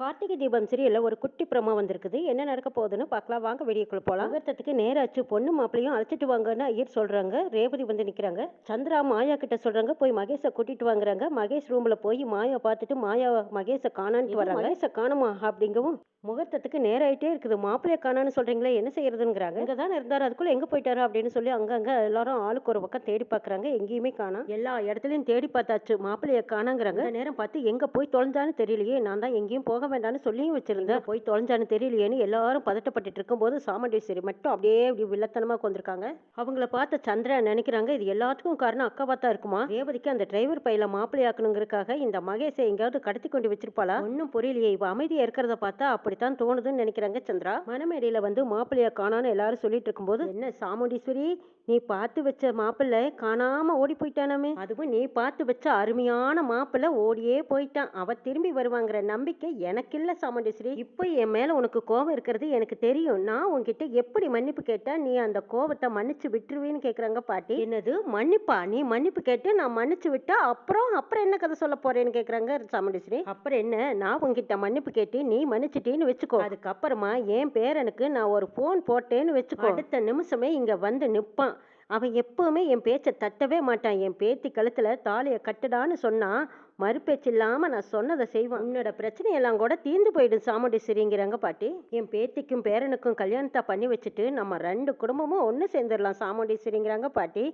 கார்த்திகை தீபம் சீரியல்ல ஒரு குட்டி ப்ரோமோ வந்திருக்குது. என்ன நடக்க போகுதுன்னு பார்க்கலாம். வாங்க வீடியோக்குள்ள போலாம். முகூர்த்தத்துக்கு நேராச்சு பொண்ணு மாப்பிளையும் அழைச்சிட்டு வாங்கன்னு ஐயர் சொல்றாங்க. ரேவதி வந்து நிக்கிறாங்க. சந்திரா மாயா கிட்ட சொல்றாங்க. போய் மகேஷை கூட்டிட்டு வாங்குறாங்க. மகேஷ் ரூம்ல போய் மாயா பார்த்துட்டு மாயா மகேஷை காணான்ட்டு வராங்க. மகேஷை காணுமா அப்படிங்கவும் முகூர்த்தத்துக்கு நேராயிட்டே இருக்குது. மாப்பிள்ளைய காணான்னு சொல்றீங்களே என்ன செய்யறதுங்கிறாங்க இங்க தான் இருந்தாரு. அதுக்குள்ள எங்க போயிட்டாரு அப்படின்னு சொல்லி அங்கங்க எல்லாரும் ஆளுக்கு ஒரு பக்கம் தேடி பாக்குறாங்க எங்கேயுமே காணோம் எல்லா இடத்துலயும் தேடி பார்த்தாச்சு. மாப்பிள்ளைய காணாங்கிறாங்க. நேரம் பார்த்து எங்க போய் தொலைஞ்சான்னு தெரியலையே. நான் தான் எங்கேயும் போக வேண்டாம்னு சொல்லியும் வச்சிருந்தேன். போய் தொலைஞ்சான்னு தெரியலையேன்னு எல்லாரும் பதட்டப்பட்டுட்டு இருக்கும்போது சாமுண்டீஸ்வரி மட்டும் அப்படியே இப்படி வில்லத்தனமா கொண்டிருக்காங்க அவங்கள பார்த்த சந்திரா நினைக்கிறாங்க இது எல்லாத்துக்கும் காரணம் அக்காவா தான் இருக்குமா? ரேவதிக்கு அந்த டிரைவர் பையில மாப்பிள்ளையாக்கணுங்கிறதுக்காக இந்த மகேஷை எங்கேயாவது கடத்தி கொண்டு வச்சிருப்பாளா? ஒன்னும் புரியலையே இவ அமைதியா இருக்கிறத பார்த்தா அப்படித்தான் தோணுதுன்னு நினைக்கிறாங்க சந்திரா. மனமேடையில வந்து மாப்பிள்ளைய காணான்னு எல்லாரும் சொல்லிட்டு இருக்கும்போது என்ன சாமுண்டீஸ்வரி நீ பார்த்து வச்ச மாப்பிள்ளை காணாம ஓடி போயிட்டானாமே? அதுவும் நீ பார்த்து வச்ச அருமையான மாப்பிள்ளை ஓடியே போயிட்டான். அவ திரும்பி வருவாங்கிற நம்பிக்கை எனக்கு இல்ல சாமுண்டீஸ்வரி. இப்போ என் மேல உனக்கு கோபம் இருக்கிறது எனக்கு தெரியும். நான் உன்கிட்ட எப்படி மன்னிப்பு கேட்டா நீ அந்த கோபத்தை மன்னிச்சு விட்டுருவேன்னு கேக்குறாங்க பாட்டி. என்னது? மன்னிப்பா? நீ மன்னிப்பு கேட்டு நான் மன்னிச்சு விட்டா அப்புறம் அப்புறம் என்ன கதை சொல்ல போறேன்னு கேக்குறாங்க சாமுண்டீஸ்வரி. அப்புறம் என்ன? நான் உன்கிட்ட மன்னிப்பு கேட்டு நீ மன்னிச்சிட்டேன்னு வச்சுக்கோ. அதுக்கப்புறமா என் பேரனுக்கு நான் ஒரு ஃபோன் போட்டேன்னு வச்சுக்கோ. அடுத்த நிமிஷமே இங்க வந்து நிப்பான். அவன் எப்பவுமே என் பேச்சை தட்டவே மாட்டான். என் பேத்தி கழுத்துல தாலியை கட்டுடான்னு சொன்னா மறுபேச்சு இல்லாம நான் சொன்னதை செய்வான். உன்னோட பிரச்சனையெல்லாம் கூட தீர்ந்து போயிடும் சாமுண்டீஸ்வரிங்கிறாங்க பாட்டி. என் பேத்திக்கும் பேரனுக்கும் கல்யாணத்தை பண்ணி வச்சுட்டு நம்ம ரெண்டு குடும்பமும் ஒன்று சேர்ந்துடலாம் சாமுண்டீஸ்வரிங்கிறாங்க பாட்டி.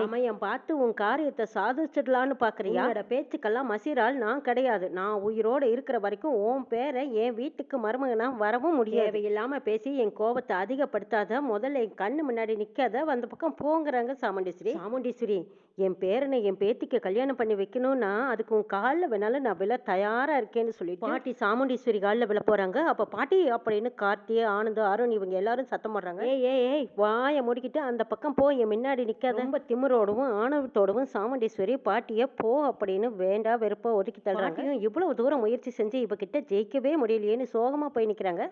சமயம் பார்த்து உன் காரியத்தை சாதிச்சிடலான்னு பாக்குறியா? என்னோட பேச்சுக்கெல்லாம் மசிரால் நான் கிடையாது. நான் உயிரோட இருக்கிற வரைக்கும் உன் பேரை என் வீட்டுக்கு மருமகனா வரவும் முடியாது. இல்லாம பேசி என் கோபத்தை அதிகப்படுத்தாத முதல்ல என் கண்ணு முன்னாடி நிக்காத அந்த பக்கம் போங்கிறாங்க சாமுண்டீஸ்வரி சாமுண்டீஸ்வரி என் பேரனை என் பேத்திக்கு கல்யாணம் பண்ணி வைக்கணும்னா அதுக்கு உன் காலில் வேணாலும் நான் விழ தயாரா இருக்கேன்னு சொல்லி பாட்டி சாமுண்டீஸ்வரி காலில் விழ போறாங்க. அப்ப பாட்டி அப்படின்னு கார்த்தி ஆனந்த் அருண் இவங்க எல்லாரும் சத்தம் போடுறாங்க. ஏய் ஏய் ஏய் வாயை முடிக்கிட்டு அந்த பக்கம் போ என் முன்னாடி நிக்காத. ரொம்ப திமிரோடவும் ஆணவத்தோடவும் சாமுண்டீஸ்வரி பாட்டிய போ அப்படின்னு வேண்டா வெறுப்பா ஒதுக்கி தள்ளுறாங்க. இவ்வளவு தூரம் முயற்சி செஞ்சு இவகிட்ட ஜெயிக்கவே முடியலையேன்னு சோகமா போய் நிக்கிறாங்க.